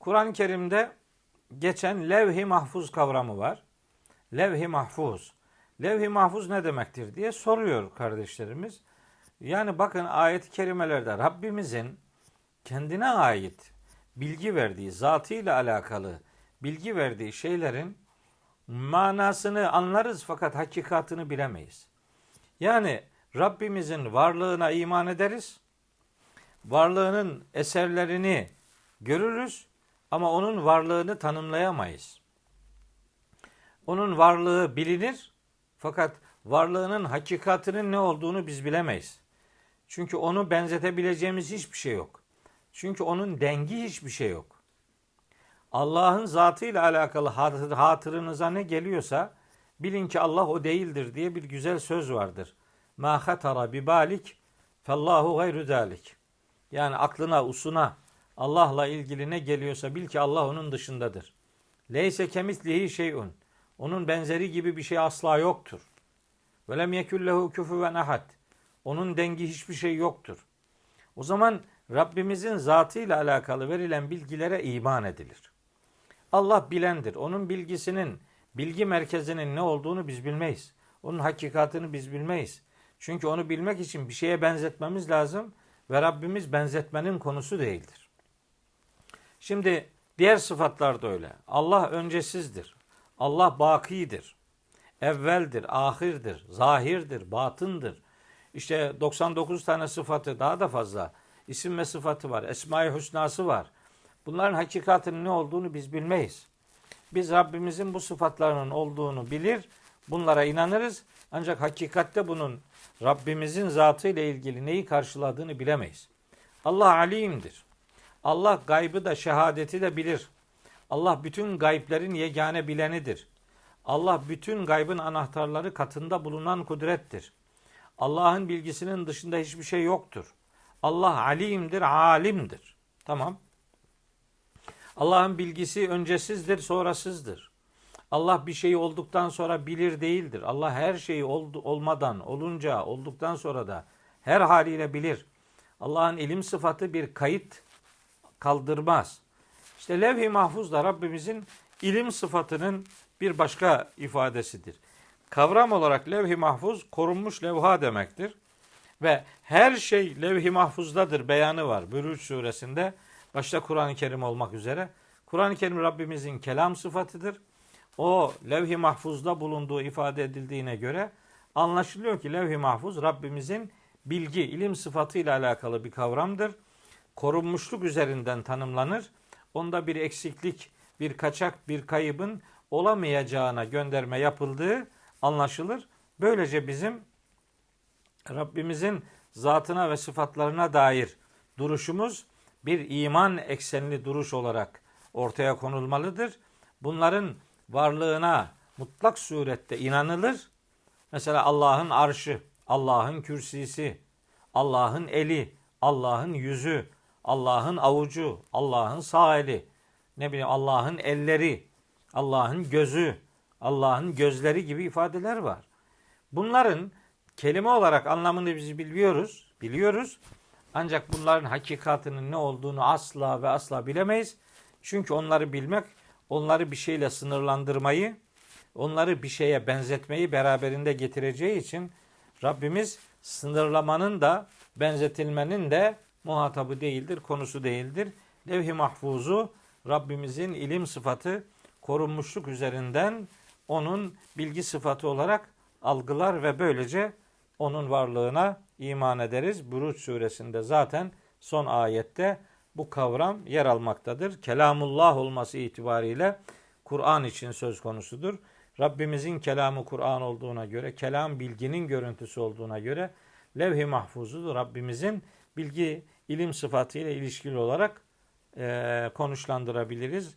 Kur'an-ı Kerim'de geçen levh-i mahfuz kavramı var. Levh-i mahfuz. Levh-i mahfuz ne demektir diye soruyor kardeşlerimiz. Yani bakın ayet-i kerimelerde Rabbimizin kendine ait bilgi verdiği, zatıyla alakalı bilgi verdiği şeylerin manasını anlarız fakat hakikatını bilemeyiz. Yani Rabbimizin varlığına iman ederiz. Varlığının eserlerini görürüz ama onun varlığını tanımlayamayız. Onun varlığı bilinir fakat varlığının hakikatinin ne olduğunu biz bilemeyiz. Çünkü onu benzetebileceğimiz hiçbir şey yok. Çünkü onun dengi hiçbir şey yok. Allah'ın zatıyla alakalı hatır- hatırınıza ne geliyorsa bilin ki Allah o değildir diye bir güzel söz vardır. Ma hatara bi balik fallahu gayru zalik. Yani aklına, usuna Allah'la ilgili ne geliyorsa bil ki Allah onun dışındadır. Leyse kemislihi şeyun. Onun benzeri gibi bir şey asla yoktur. Ve lem yekullehu küfüven ahad. Onun dengi hiçbir şey yoktur. O zaman Rabbimizin zatıyla alakalı verilen bilgilere iman edilir. Allah bilendir. Onun bilgisinin, bilgi merkezinin ne olduğunu biz bilmeyiz. Onun hakikatini biz bilmeyiz. Çünkü onu bilmek için bir şeye benzetmemiz lazım ve Rabbimiz benzetmenin konusu değildir. Şimdi diğer sıfatlar da öyle. Allah öncesizdir. Allah bakidir. Evveldir, ahirdir, zahirdir, batındır. İşte 99 tane sıfatı daha da fazla. isim ve sıfatı var. Esma-i Hüsnası var. Bunların hakikatinin ne olduğunu biz bilmeyiz. Biz Rabbimizin bu sıfatlarının olduğunu bilir, bunlara inanırız. Ancak hakikatte bunun Rabbimizin zatı ile ilgili neyi karşıladığını bilemeyiz. Allah alimdir. Allah gaybı da şehadeti de bilir. Allah bütün gayblerin yegane bilenidir. Allah bütün gaybın anahtarları katında bulunan kudrettir. Allah'ın bilgisinin dışında hiçbir şey yoktur. Allah alimdir, alimdir. Tamam. Allah'ın bilgisi öncesizdir, sonrasızdır. Allah bir şeyi olduktan sonra bilir değildir. Allah her şeyi oldu, olmadan, olunca, olduktan sonra da her haliyle bilir. Allah'ın ilim sıfatı bir kayıt kaldırmaz. İşte levh-i mahfuz da Rabbimizin ilim sıfatının bir başka ifadesidir. Kavram olarak levh-i mahfuz korunmuş levha demektir. Ve her şey levh-i mahfuzdadır beyanı var. Bürüç suresinde başta Kur'an-ı Kerim olmak üzere. Kur'an-ı Kerim Rabbimizin kelam sıfatıdır. O levh-i mahfuzda bulunduğu ifade edildiğine göre anlaşılıyor ki levh-i mahfuz Rabbimizin bilgi, ilim sıfatıyla alakalı bir kavramdır. Korunmuşluk üzerinden tanımlanır. Onda bir eksiklik, bir kaçak, bir kaybın olamayacağına gönderme yapıldığı anlaşılır. Böylece bizim Rabbimizin zatına ve sıfatlarına dair duruşumuz bir iman eksenli duruş olarak ortaya konulmalıdır. Bunların varlığına mutlak surette inanılır. Mesela Allah'ın arşı, Allah'ın kürsisi, Allah'ın eli, Allah'ın yüzü, Allah'ın avucu, Allah'ın sağ eli, ne bileyim Allah'ın elleri, Allah'ın gözü, Allah'ın gözleri gibi ifadeler var. Bunların kelime olarak anlamını biz biliyoruz, biliyoruz. Ancak bunların hakikatinin ne olduğunu asla ve asla bilemeyiz. Çünkü onları bilmek, onları bir şeyle sınırlandırmayı, onları bir şeye benzetmeyi beraberinde getireceği için Rabbimiz sınırlamanın da benzetilmenin de muhatabı değildir, konusu değildir. Levh-i mahfuzu Rabbimizin ilim sıfatı korunmuşluk üzerinden onun bilgi sıfatı olarak algılar ve böylece onun varlığına iman ederiz. Buruç suresinde zaten son ayette bu kavram yer almaktadır. Kelamullah olması itibariyle Kur'an için söz konusudur. Rabbimizin kelamı Kur'an olduğuna göre, kelam bilginin görüntüsü olduğuna göre levh-i mahfuzudur. Rabbimizin bilgi, ilim sıfatıyla ilişkili olarak e, konuşlandırabiliriz.